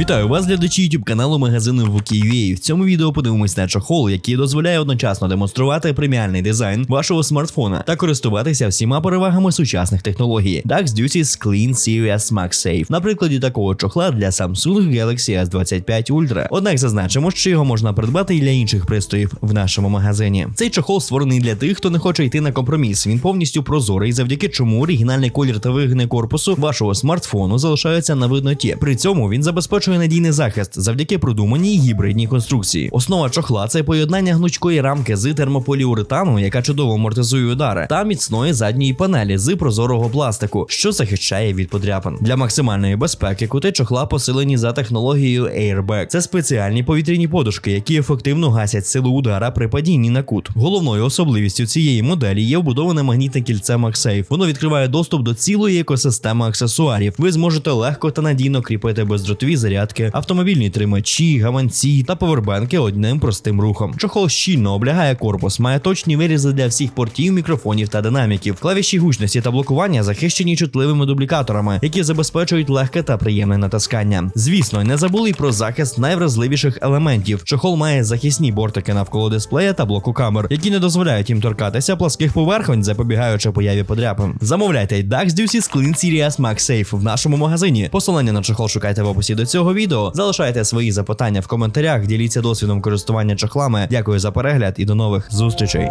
Вітаю вас, глядачі YouTube каналу магазину Вукі.ua. В цьому відео подивимось на чохол, який дозволяє одночасно демонструвати преміальний дизайн вашого смартфона та користуватися всіма перевагами сучасних технологій. DAX Duties Clean Series MagSafe. На прикладі такого чохла для Samsung Galaxy S25 Ultra. Однак зазначимо, що його можна придбати і для інших пристроїв в нашому магазині. Цей чохол створений для тих, хто не хоче йти на компроміс. Він повністю прозорий, завдяки чому оригінальний колір та вигини корпусу вашого смартфону залишаються на видноті. При цьому він забезпечує надійний захист завдяки продуманій гібридній конструкції. Основа чохла це поєднання гнучкої рамки з термополіуретану, яка чудово амортизує удари, та міцної задньої панелі з прозорого пластику, що захищає від подряпин. Для максимальної безпеки кути чохла посилені за технологією Airbag. Це спеціальні повітряні подушки, які ефективно гасять силу удара при падінні на кут. Головною особливістю цієї моделі є вбудоване магнітне кільце MagSafe. Воно відкриває доступ до цілої екосистеми аксесуарів. Ви зможете легко та надійно кріпити бездротові зарядки, автомобільні тримачі, гаманці та повербенки одним простим рухом. Чохол щільно облягає корпус, має точні вирізи для всіх портів, мікрофонів та динаміків. Клавіші гучності та блокування захищені чутливими дублікаторами, які забезпечують легке та приємне натискання. Звісно, не забули й про захист найвразливіших елементів. Чохол має захисні бортики навколо дисплея та блоку камер, які не дозволяють їм торкатися пласких поверхонь, запобігаючи появі подряпин. Замовляйте DAX Ducys Clean Series MagSafe в нашому магазині. Посилання на чохол шукайте в описі до цього відео. Залишайте свої запитання в коментарях, діліться досвідом користування чохлами. Дякую за перегляд і до нових зустрічей.